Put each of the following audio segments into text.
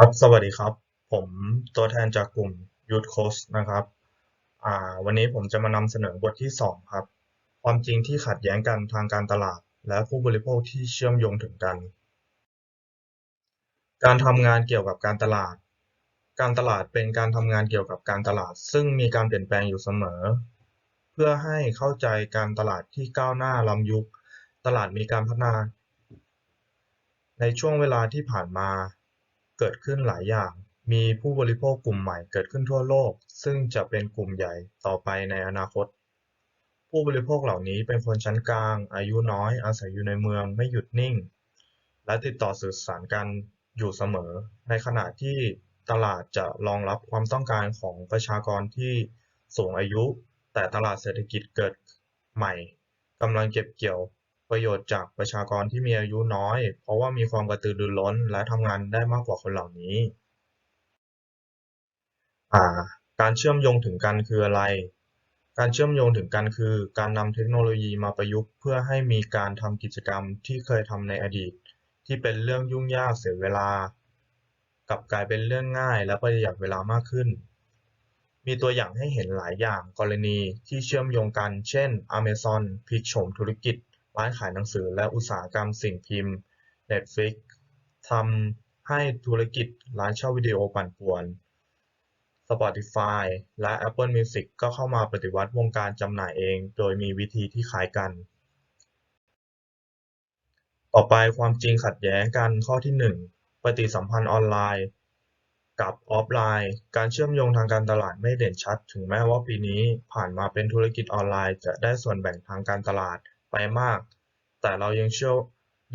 ครับสวัสดีครับ ผมตัวแทนจากกลุ่ม Youth Coach นะครับอ่าวันนี้ผมจะมานำเสนอบทที่สองครับ ความจริงที่ขัดแย้งกันทางการตลาด และผู้บริโภคที่เชื่อมโยงถึงกัน การทำงานเกี่ยวกับการตลาด การตลาดเป็นการทำงานเกี่ยวกับการตลาด ซึ่งมีการเปลี่ยนแปลงอยู่เสมอ เพื่อให้เข้าใจการตลาดที่ก้าวหน้าล้ำยุค ตลาดมีการพัฒนา ในช่วงเวลาที่ผ่านมา เกิดขึ้นหลายอย่าง มีผู้บริโภคกลุ่มใหม่เกิดขึ้นทั่วโลก ซึ่งจะเป็นกลุ่มใหญ่ต่อไปในอนาคต ผู้บริโภคเหล่านี้เป็นคนชั้นกลาง อายุน้อย อาศัยอยู่ในเมืองไม่หยุดนิ่ง และติดต่อสื่อสารกันอยู่เสมอ ในขณะที่ตลาดจะรองรับความต้องการของประชากรที่สูงอายุ แต่ตลาดเศรษฐกิจเกิดใหม่กำลังเก็บเกี่ยว ประโยชน์จากประชากรที่มีอายุน้อย เพราะว่ามีความกระตือรือร้นและทำงานได้มากกว่าคนเหล่านี้ การเชื่อมโยงถึงกันคืออะไร การเชื่อมโยงถึงกันคือ การนำเทคโนโลยีมาประยุกต์ เพื่อให้มีการทำกิจกรรมที่เคยทำในอดีต ที่เป็นเรื่องยุ่งยากเสียเวลา กลับกลายเป็นเรื่องง่ายและประหยัดเวลามากขึ้น มีตัวอย่างให้เห็นหลายอย่างกรณีที่เชื่อมโยงกัน เช่น Amazon พลิกโฉมธุรกิจ ร้านขายหนังสือและอุตสาหกรรมสิ่งพิมพ์ Netflix ทำให้ธุรกิจร้านเช่าวิดีโอปั่นป่วน Spotify และ Apple Music ก็เข้ามาปฏิวัติวงการจำหน่ายเอง โดยมีวิธีที่คล้ายกัน ต่อไปความจริงขัดแย้งกันข้อที่ 1 ปฏิสัมพันธ์ออนไลน์ กับออฟไลน์ การเชื่อมโยงทางการตลาดไม่เด่นชัด ถึงแม้ว่าปีนี้ผ่านมาเป็นธุรกิจออนไลน์ จะได้ส่วนแบ่งทางการตลาด ไปมาก แต่เรายังเชื่อ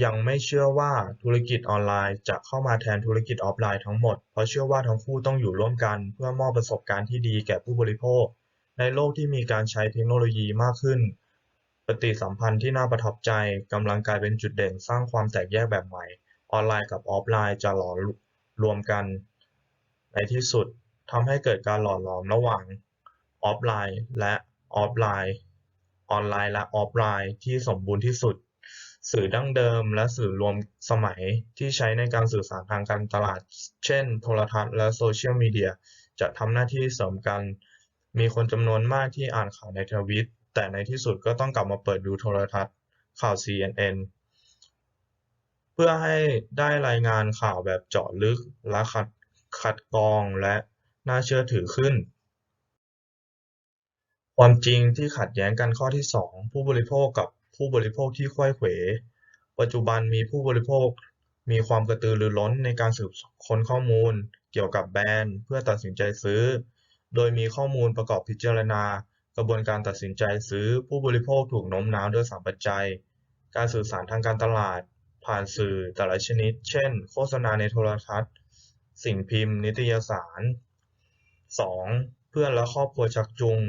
ยังไม่เชื่อว่าธุรกิจออนไลน์จะเข้ามาแทนธุรกิจออฟไลน์ทั้งหมด เพราะเชื่อว่าทั้งคู่ต้องอยู่ร่วมกัน เพื่อมอบประสบการณ์ที่ดีแก่ผู้บริโภค ในโลกที่มีการใช้เทคโนโลยีมากขึ้น ปฏิสัมพันธ์ที่น่าประทับใจกำลังกลายเป็นจุดเด่นสร้างความแตกแยกแบบใหม่ ออนไลน์กับออฟไลน์จะหลอมรวมกัน ในที่สุดทำให้เกิดการหล่อหลอมระหว่างออฟไลน์และออฟไลน์ ออนไลน์และออฟไลน์ที่สมบูรณ์ที่สุด สื่อดั้งเดิมและสื่อรวมสมัยที่ใช้ในการสื่อสารทางการตลาด เช่น โทรทัศน์และโซเชียลมีเดียจะทำหน้าที่เสริมกัน มีคนจำนวนมากที่อ่านข่าวในทวิต แต่ในที่สุดก็ต้องกลับมาเปิดดูโทรทัศน์ข่าว CNN เพื่อให้ได้รายงานข่าวแบบเจาะลึกและขัดคัดกรองและน่าเชื่อถือขึ้น ความจริงที่ขัดแย้งกันข้อที่2ผู้บริโภคกับผู้บริโภคที่ไขว้เขว ปัจจุบันมีผู้บริโภคมีความกระตือรือร้นในการสืบค้นข้อมูล เกี่ยวกับแบรนด์ เพื่อตัดสินใจซื้อ โดยมีข้อมูลประกอบพิจารณา กระบวนการตัดสินใจซื้อ ผู้บริโภคถูกโน้มน้าวด้วยสามปัจจัย การสื่อสารทางการตลาด ผ่านสื่อแต่ละชนิด เช่น โฆษณาในโทรทัศน์ สิ่งพิมพ์ นิตยสาร 2. เพื่อนและครอบครัวชักจูง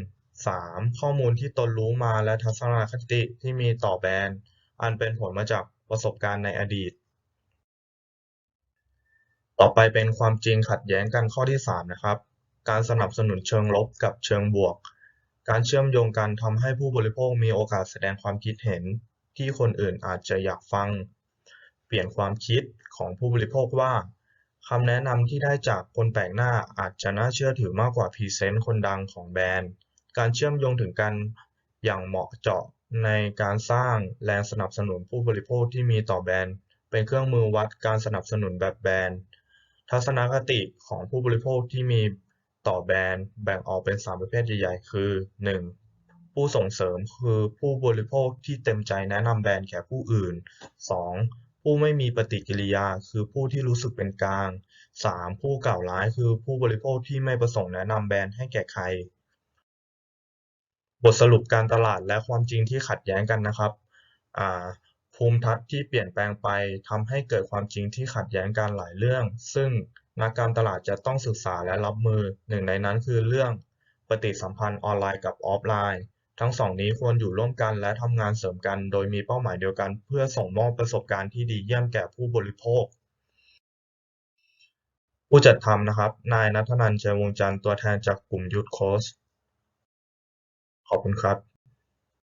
3. ข้อมูลที่ตนรู้มาและทัศนคติที่มีต่อแบรนด์ อันเป็นผลมาจากประสบการณ์ในอดีต ต่อไปเป็นความจริงขัดแย้งกันข้อที่3นะครับ การสนับสนุนเชิงลบกับเชิงบวก การเชื่อมโยงกันทำให้ผู้บริโภคมีโอกาสแสดงความคิดเห็น ที่คนอื่นอาจจะอยากฟัง เปลี่ยนความคิดของผู้บริโภคว่าคำแนะนำที่ได้จากคนแปลกหน้าอาจจะน่าเชื่อถือมากกว่าพรีเซนต์คนดังของแบรนด์ การเชื่อมโยงถึงกันอย่างเหมาะเจาะในการสร้างแรงสนับสนุนผู้บริโภคที่มีต่อแบรนด์ เป็นเครื่องมือวัดการสนับสนุนแบบแบรนด์ ทัศนคติของผู้บริโภคที่มีต่อแบรนด์แบ่งออกเป็น 3 ประเภทใหญ่ๆ คือ 1. ผู้ส่งเสริมคือผู้บริโภคที่เต็มใจแนะนำแบรนด์แก่ผู้อื่น 2. ผู้ไม่มีปฏิกิริยาคือผู้ที่รู้สึกเป็นกลาง 3. ผู้กล่าวร้ายคือผู้บริโภคที่ไม่ประสงค์แนะนำแบรนด์ให้แก่ใคร บทสรุปการตลาดและความจริงที่ขัดแย้งกันนะครับภูมิทัศน์ที่เปลี่ยนแปลงไปทำให้เกิดความจริงที่ขัดแย้งกันหลายเรื่อง ซึ่งนักการตลาดจะต้องศึกษาและรับมือหนึ่งในนั้นคือเรื่องปฏิสัมพันธ์ออนไลน์กับออฟไลน์ ทั้งสองนี้ควรอยู่ร่วมกันและทำงานเสริมกัน โดยมีเป้าหมายเดียวกัน เพื่อส่งมอบประสบการณ์ที่ดีเยี่ยมแก่ผู้บริโภค ผู้จัดทำนะครับ นายณัฐนันท์ชัยวงจันทร์ตัวแทนจากกลุ่ม Youth Coach ขอบคุณครับ